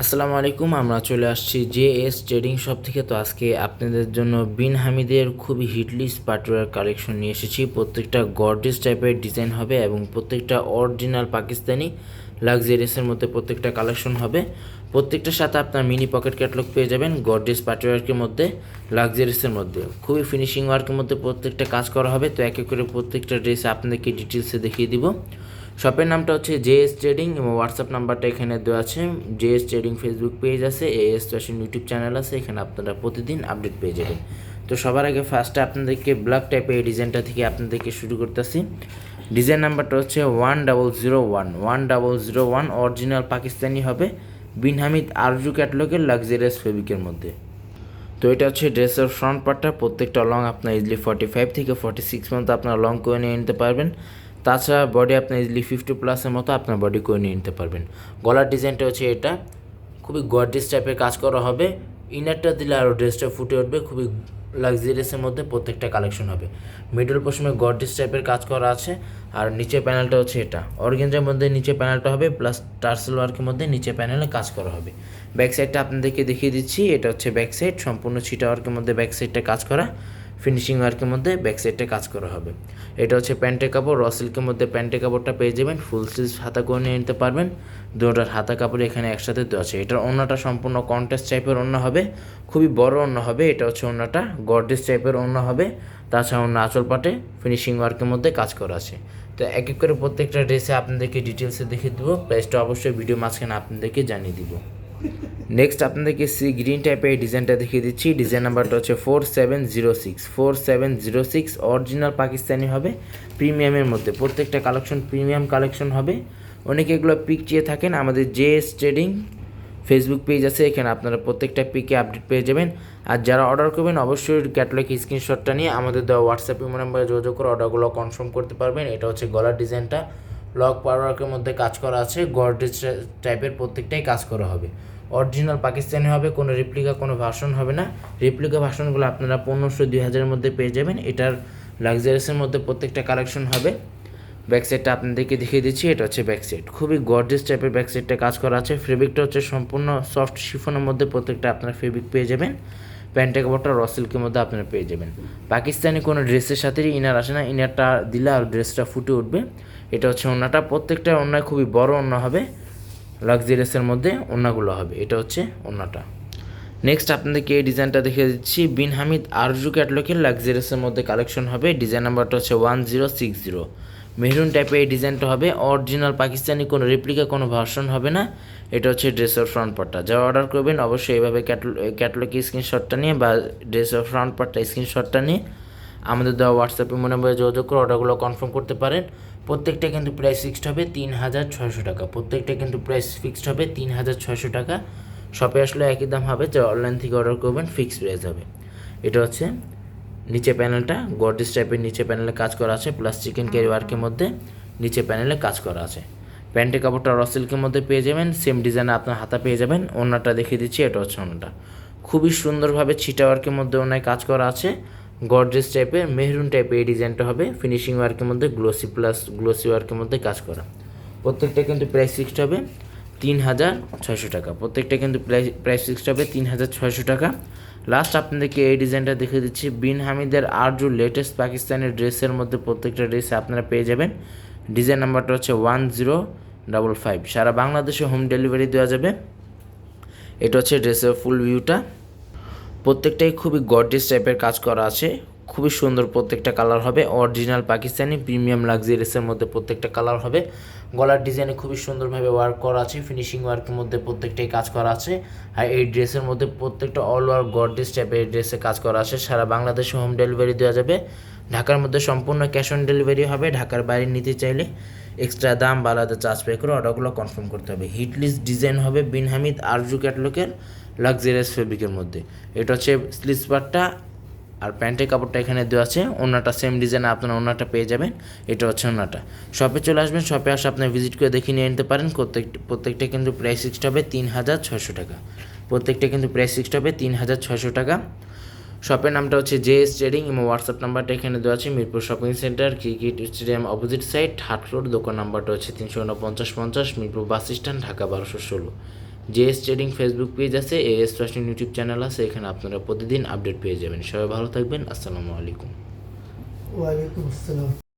আসসালামু আলাইকুম, আমরা চলে আসছি জে এস ট্রেডিং শপ থেকে। তো আজকে আপনাদের জন্য বিন হামিদের খুবই হিটলিস্ট পার্টিওয়ার কালেকশন নিয়ে এসেছি। প্রত্যেকটা গর্ডেস টাইপের ডিজাইন হবে এবং প্রত্যেকটা অরিজিনাল পাকিস্তানি লাক্সারিয়াসের মধ্যে প্রত্যেকটা কালেকশন হবে। প্রত্যেকটার সাথে আপনার মিনি পকেট ক্যাটলগ পেয়ে যাবেন গর্ডেস পার্টিওয়ার্কের মধ্যে, লাক্সারিয়াসের মধ্যে। খুবই ফিনিশিং ওয়ার্কের মধ্যে প্রত্যেকটা কাজ করা হবে। তো এক এক করে প্রত্যেকটা ড্রেস আপনাদেরকে ডিটেলসে দেখিয়ে দিব। শপের নামটা হচ্ছে জে এস ট্রেডিং এবং হোয়াটসঅ্যাপ নাম্বারটা এখানে দেওয়া আছে। J S trading Facebook page আছে A S fashion YouTube channel আছে, এখানে আপনারা প্রতিদিন আপডেট পেয়ে যাবেন। তো সবার আগে ফার্স্টে আপনাদেরকে ব্ল্যাক টাইপের এই ডিজাইনটা থেকে আপনাদেরকে শুরু করতেছি। ডিজাইন নাম্বারটা হচ্ছে one double zero one one double zero one original Pakistani হবে, বিন হামিদ আরজু ক্যাটলগের লাক্সারিয়াস ফেব্রিকের মধ্যে। তো এটা হচ্ছে ড্রেসের ফ্রন্ট পার্টটা প্রত্যেকটা লং আপনার ইজলি ফর্টি ফাইভ থেকে ফর্টি সিক্স পর্যন্ত আপনার লং করে নিয়ে নিতে পারবেন। তাছাড়া বডি আপনার ইজলি ফিফটি প্লাসের মতো আপনার বডি করে নিয়ে নিতে পারবেন। গলার ডিজাইনটা হচ্ছে এটা। খুবই গর্ডিস টাইপের কাজ করা হবে। ইনারটা দিলে আরও ড্রেসটা ফুটে উঠবে। খুবই লাক্সারিয়াসের মধ্যে প্রত্যেকটা কালেকশন হবে। মিডল পোর্শনে গর্ডিস টাইপের কাজ করা আছে। আর নিচে প্যানেলটা হচ্ছে এটা। অর্গেঞ্জার মধ্যে নিচে প্যানেলটা হবে। প্লাস টার্সেল ওয়ার্কের মধ্যে নিচে প্যানেলে কাজ করা হবে। ব্যাক সাইডটা আপনাদেরকে দেখিয়ে দিচ্ছি। এটা হচ্ছে ব্যাক সাইড সম্পূর্ণ ছিটা ওয়ার্কের মধ্যে ব্যাক সাইডটা কাজ করা। ফিনিশিং ওয়ার্কের মধ্যে ব্যাক সাইডটা কাজ করা হবে। এটা হচ্ছে প্যান্টের কাপড় র সিল্কের মধ্যে প্যান্টের কাপড়টা পেয়ে যাবেন ফুল স্লিভ হাতা করে নিয়ে নিতে পারবেন। দুটার হাতা কাপড় এখানে একসাথে দেওয়া আছে। এটার অন্যটা সম্পূর্ণ কন্টেস্ট টাইপের অন্য হবে, খুবই বড় অন্য হবে। এটা হচ্ছে অন্যটা গর্ডেস টাইপের অন্য হবে। তাছাড়া অন্য আঁচল পাটে ফিনিশিং ওয়ার্কের মধ্যে কাজ করা আছে। তো এক এক করে প্রত্যেকটা ড্রেসে আপনাদেরকে ডিটেলসে দেখিয়ে দেবো। প্রাইসটা অবশ্যই ভিডিও মাঝখানে আপনাদেরকে জানিয়ে দিব। নেক্সট আপনাদেরকে সি গ্রিন টাইপের এই ডিজাইনটা দেখিয়ে দিচ্ছি। ডিজাইন নাম্বারটা হচ্ছে four seven zero six four seven zero six original Pakistani হবে প্রিমিয়ামের মধ্যে। প্রত্যেকটা কালেকশন প্রিমিয়াম কালেকশন হবে। অনেকে এগুলো পিক চেয়ে থাকেন। আমাদের J S trading Facebook page আছে, এখানে আপনারা প্রত্যেকটা পিকে আপডেট পেয়ে যাবেন। আর যারা অর্ডার করবেন, অবশ্যই ক্যাটালগ স্ক্রিনশটটা নিয়ে আমাদের দেওয়া হোয়াটসঅ্যাপ ইমো নাম্বারে যোগাযোগ করে অর্ডারগুলো কনফার্ম করতে পারবেন। এটা হচ্ছে গলার ডিজাইনটা লক পাওয়ারওয়ার্কের মধ্যে কাজ করা আছে, গর্ডেজ টাইপের প্রত্যেকটাই কাজ করা হবে। অরিজিনাল পাকিস্তানি হবে, কোনো রিপ্লিকা কোনো ভার্সন হবে না। রিপ্লিকা ভার্সনগুলো আপনারা পনেরোশো, দুই হাজারের মধ্যে পেয়ে যাবেন। এটার লাক্সারিয়াসের মধ্যে প্রত্যেকটা কালেকশন হবে। ব্যাক সাইডটা আপনাদেরকে দেখিয়ে দিচ্ছি, এটা হচ্ছে ব্যাক সাইড খুবই গর্জেস টাইপের ব্যাক সাইডটা কাজ করা আছে। ফেব্রিকটা হচ্ছে সম্পূর্ণ সফট শিফনের মধ্যে প্রত্যেকটা আপনারা ফেব্রিক পেয়ে যাবেন। প্যান্টের কাপড়টা র সিল্কের মধ্যে আপনারা পেয়ে যাবেন। পাকিস্তানি কোনো ড্রেসের সাথে ইনার আসে না। ইনারটা দিলে আর ড্রেসটা ফুটে উঠবে। এটা হচ্ছে ওনাটা প্রত্যেকটা ওনায় খুবই বড় ওনা হবে। লাক্সারিয়াসের মধ্যে ওনাগুলো হবে। এটা হচ্ছে ওনাটা নেক্সট আপনাদেরকে এই ডিজাইনটা দেখে দিচ্ছি। বিন হামিদ আরজু ক্যাটলকের লাক্সারিয়াসের মধ্যে কালেকশন হবে। ডিজাইন নাম্বারটা হচ্ছে ওয়ান জিরো সিক্স জিরো মেহরুন টাইপের এই ডিজাইনটা হবে। অরিজিনাল পাকিস্তানি কোনো রেপ্লিকা কোনো ভার্সন হবে না। এটা হচ্ছে ড্রেসের ফ্রন্ট পার্টটা যারা অর্ডার করবেন, অবশ্যই এইভাবে ক্যাটলগের স্ক্রিনশটটা নিয়ে বা ড্রেসের ফ্রন্ট পার্টটা স্ক্রিনশটটা নিয়ে আমাদের দেওয়া হোয়াটসঅ্যাপে মনে হয় যোগাযোগ করে অর্ডারগুলো কনফার্ম করতে পারেন। প্রত্যেকটা কিন্তু প্রাইস ফিক্সড হবে তিন হাজার ছয়শো টাকা। প্রত্যেকটা কিন্তু প্রাইস ফিক্সড হবে তিন হাজার ছয়শো টাকা। শপে আসলে একই দাম হবে, যে অনলাইন থেকে অর্ডার করবেন ফিক্সড প্রাইস হবে। এটা হচ্ছে নিচে প্যানেলটা গর্ডিস টাইপের নিচে প্যানেলে কাজ করা আছে প্লাস চিকেন ক্যারি ওয়ার্কের মধ্যে নিচে প্যানেলে কাজ করা আছে। প্যান্টের কাপড়টা রসিল্কের মধ্যে পেয়ে যাবেন সেম ডিজাইনে আপনার হাতা পেয়ে যাবেন ওনাটা দেখিয়ে দিচ্ছি, এটা হচ্ছে ওনাটা খুবই সুন্দরভাবে ছিটা ওয়ার্কের মধ্যে ওনায় কাজ করা আছে গর্জেস টাইপের মেহরুন টাইপের এই ডিজাইনটা হবে ফিনিশিং ওয়ার্কের মধ্যে গ্লোসি প্লাস গ্লোসি ওয়ার্কের মধ্যে কাজ করা। প্রত্যেকটা কিন্তু প্রাইস ফিক্সড হবে তিন হাজার ছয়শো টাকা। প্রত্যেকটা কিন্তু প্রাইস প্রাইস ফিক্সড হবে তিন হাজার ছয়শো টাকা। লাস্ট আপনাদেরকে এই ডিজাইনটা দেখে দিচ্ছি। বিন হামিদের আরজু লেটেস্ট পাকিস্তানি ড্রেসের মধ্যে প্রত্যেকটা ড্রেস আপনারা পেয়ে যাবেন। ডিজাইন নাম্বারটা হচ্ছে ওয়ান জিরো ডাবল ফাইভ সারা বাংলাদেশে হোম ডেলিভারি দেওয়া যাবে। এটা হচ্ছে ড্রেসের ফুল ভিউটা প্রত্যেকটাই খুবই গডেস টাইপের কাজ করা আছে। খুবই সুন্দর প্রত্যেকটা কালার হবে। অরিজিনাল পাকিস্তানি প্রিমিয়াম লাক্সারিয়াসের মধ্যে প্রত্যেকটা কালার হবে। গলার ডিজাইনে খুবই সুন্দরভাবে ওয়ার্ক করা আছে ফিনিশিং ওয়ার্কের মধ্যে প্রত্যেকটাই কাজ করা আছে। আর এই ড্রেসের মধ্যে প্রত্যেকটা অল ওয়ার গর্জিয়াস টাইপের ড্রেসে কাজ করা আছে। সারা বাংলাদেশে হোম ডেলিভারি দেওয়া যাবে। ঢাকার মধ্যে সম্পূর্ণ ক্যাশ অন ডেলিভারি হবে। ঢাকার বাইরে নিতে চাইলে এক্সট্রা দাম বা আলাদা চার্জ পে করে অর্ডারগুলো কনফার্ম করতে হবে। হিটলিস্ট ডিজাইন হবে বিন হামিদ আরজু ক্যাটলকের লাক্সারিয়াস ফেব্রিকের মধ্যে। এটা হচ্ছে স্লিস আর প্যান্টের কাপড়টা এখানে দেওয়া আছে, ওনাটা সেম ডিজাইনে আপনারা ওনাটা পেয়ে যাবেন, এটা হচ্ছে ওনাটা। শপে চলে আসবেন শপে আসে আপনি ভিজিট করে দেখে নিয়ে নিতে পারেন প্রত্যেকটা প্রত্যেকটা কিন্তু প্রাইস ফিক্সড হবে তিন হাজার ছয়শো টাকা। প্রত্যেকটা কিন্তু প্রাইস ফিক্সড হবে তিন হাজার ছয়শো টাকা। শপের নামটা হচ্ছে জে এস ট্রেডিং এবং হোয়াটসঅ্যাপ নাম্বারটা এখানে দেওয়া আছে, Mirpur shopping centre cricket stadium opposite side হাট রোড দোকান নাম্বারটা হচ্ছে তিনশো উনপঞ্চাশ পঞ্চাশ, মিরপুর বাস স্ট্যান্ড ঢাকা বারোশো ষোলো। J S trading Facebook page আছে, A S fashion YouTube channel আছে, এখানে আপনারা প্রতিদিন আপডেট পেয়ে যাবেন। সবাই ভালো থাকবেন, আসসালামু আলাইকুম। ওয়ালাইকুম আসসালাম।